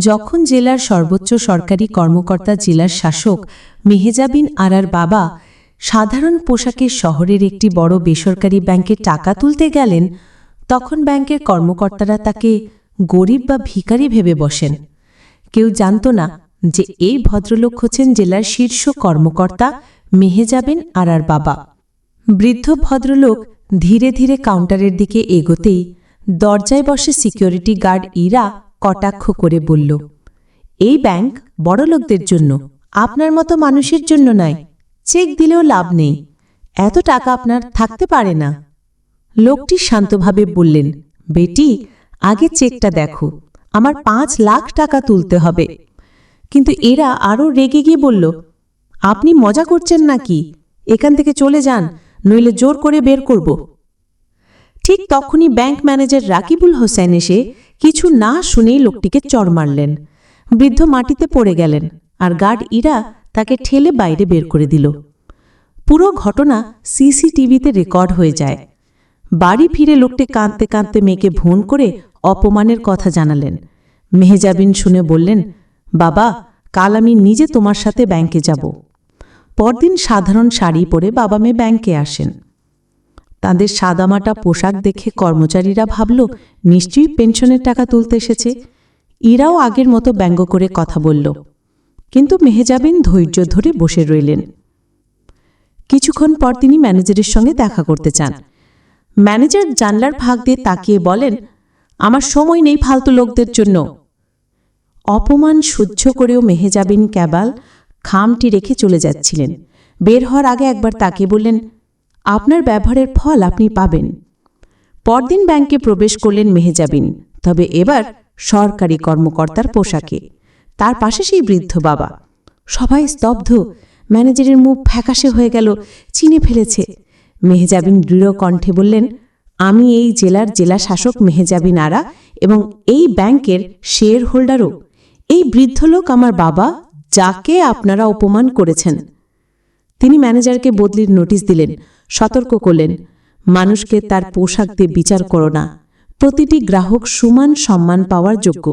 যখন জেলার সর্বোচ্চ সরকারি কর্মকর্তা জেলার শাসক মেহেজাবিন আরার বাবা সাধারণ পোশাকে শহরের একটি বড় বেসরকারি ব্যাংকে টাকা তুলতে গেলেন, তখন ব্যাংকের কর্মকর্তারা তাকে গরিব বা ভিখারি ভেবে বসেন। কেউ জানত না যে এই ভদ্রলোক হচ্ছেন জেলার শীর্ষ কর্মকর্তা মেহেজাবিন আরার বাবা। বৃদ্ধ ভদ্রলোক ধীরে ধীরে কাউন্টারের দিকে এগোতেই দরজায় বসে সিকিউরিটি গার্ড ইরা কটাক্ষ করে বলল, এই ব্যাংক বড়লোকদের জন্য, আপনার মতো মানুষের জন্য নয়। চেক দিলেও লাভ নেই। এত টাকা আপনার থাকতে পারে না। লোকটি শান্তভাবে বললেন, বেটি, আগে চেকটা দেখো। আমার পাঁচ লাখ টাকা তুলতে হবে। কিন্তু এরা আরও রেগে গিয়ে বলল, আপনি মজা করছেন নাকি? এখান থেকে চলে যান, নইলে জোর করে বের করব। ঠিক তখনই ব্যাংক ম্যানেজার রাকিবুল হোসেন এসে কিছু না শুনেই লোকটিকে চড় মারলেন। বৃদ্ধ মাটিতে পড়ে গেলেন আর গার্ড ইরা তাকে ঠেলে বাইরে বের করে দিল। পুরো ঘটনা সিসিটিভিতে রেকর্ড হয়ে যায়। বাড়ি ফিরে লোকটি কাঁদতে কাঁদতে মেয়েকে ভোন করে অপমানের কথা জানালেন। মেহেজাবিন শুনে বললেন, বাবা, কাল আমি নিজে তোমার সাথে ব্যাংকে যাব। পরদিন সাধারণ শাড়ি পরে বাবা মেয়ে ব্যাংকে আসেন। তাদের সাদামাটা পোশাক দেখে কর্মচারীরা ভাবল, নিশ্চয়ই পেনশনের টাকা তুলতে এসেছে। ইরাও আগের মতো ব্যঙ্গ করে কথা বলল। কিন্তু মেহেজাবিন ধৈর্য ধরে বসে রইলেন। কিছুক্ষণ পর তিনি ম্যানেজারের সঙ্গে দেখা করতে চান। ম্যানেজার জানলার ভাগ দিয়ে তাকিয়ে বলেন, আমার সময় নেই ফালতু লোকদের জন্য। অপমান সহ্য করেও মেহেজাবিন ক্যাবাল খামটি রেখে চলে যাচ্ছিলেন। বের হওয়ার আগে একবার তাকে বললেন আপনার ব্যবহারের ফল আপনি পাবেন। পরদিন ব্যাংকে প্রবেশ করলেন মেহেজাবিন। তবে এবার সরকারি কর্মকর্তার পোশাকে। তার পাশে সেই বৃদ্ধ বাবা। সবাই স্তব্ধ। ম্যানেজারের মুখ ফ্যাকাশে হয়ে গেল, চিনে ফেলেছে। মেহেজাবিন দৃঢ় কণ্ঠে বললেন, আমি এই জেলার জেলা শাসক মেহেজাবিন আরা এবং এই ব্যাংকের শেয়ার হোল্ডারও। এই বৃদ্ধ লোক আমার বাবা, যাকে আপনারা অপমান করেছেন। তিনি ম্যানেজারকে বদলির নোটিশ দিলেন। সতর্ক করলেন, মানুষকে তার পোশাক দিয়ে বিচার করো না। প্রতিটি গ্রাহক সমান সম্মান পাওয়ার যোগ্য।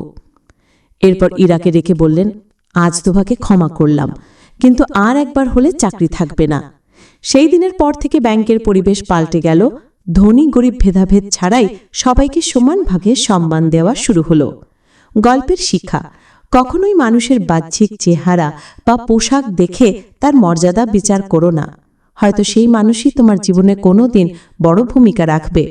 এরপর ইরাকে রেখে বললেন, আজ তোমাকে ক্ষমা করলাম, কিন্তু আর একবার হলে চাকরি থাকবে না। সেই দিনের পর থেকে ব্যাংকের পরিবেশ পাল্টে গেল। ধনী গরিব ভেদাভেদ ছাড়াই সবাইকে সমান ভাগে সম্মান দেওয়া শুরু হলো। গল্পের শিক্ষা, কখনোই মানুষের বাহ্যিক চেহারা বা পোশাক দেখে তার মর্যাদা বিচার করো না। হয়তো সেই মানুষই তোমার জীবনে কোনো দিন বড় ভূমিকা রাখবে।